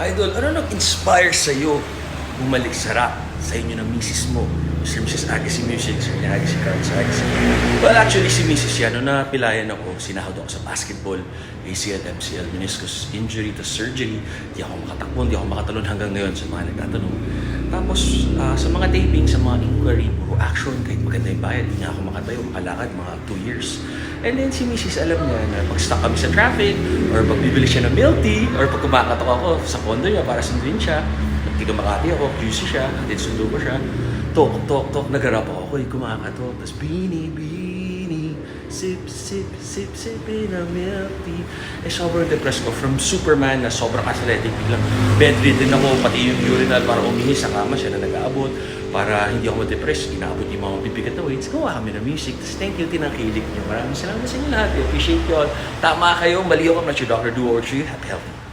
Idol, ano nag-inspire sa'yo bumalik sa rap sa inyo ng misis mo? Sir Mrs. Agassi Music, Sir ni Agassi Carl sa Agassi. Well, actually, si Mrs. yan, nung napilayan ako, sinahod ako sa basketball, ACL, MCL, meniscus injury, to surgery. Di ako makatakbo, di ako makatalon hanggang ngayon sa mga nagtatanong. Tapos, ah, sa mga taping, sa mga inquiry, puro action, kahit maganda yung bayad, hindi nga ako makatayo, makalakad, mga 2 years. And then si Mrs. alam niya na pag stuck kami sa traffic, or pag bibili siya ng milk tea, or pag kumakatok ako sa condo niya para sunduin siya, tiga Makati ako, QC siya, then sundo ko siya, tok, tok, tok, nagarap ako, ako'y kumakatok, tapos bini, bini, sip, sip, sip, sip in a milk tea. Eh, sobrang depressed ko. From Superman na sobrang athletic, biglang bedridden ako, pati yung urinal para umihi sa kama siya na nag-aabot para hindi ako ma-depress, inaabot yung mga bibigat na weights, gawa kami ng music. Tapos thank you, tinangkilik niyo. Maraming salamat sa inyo lahat. I appreciate all. Tama kayo, mali ako. I'm not your doctor, do or treat. Happy healthy.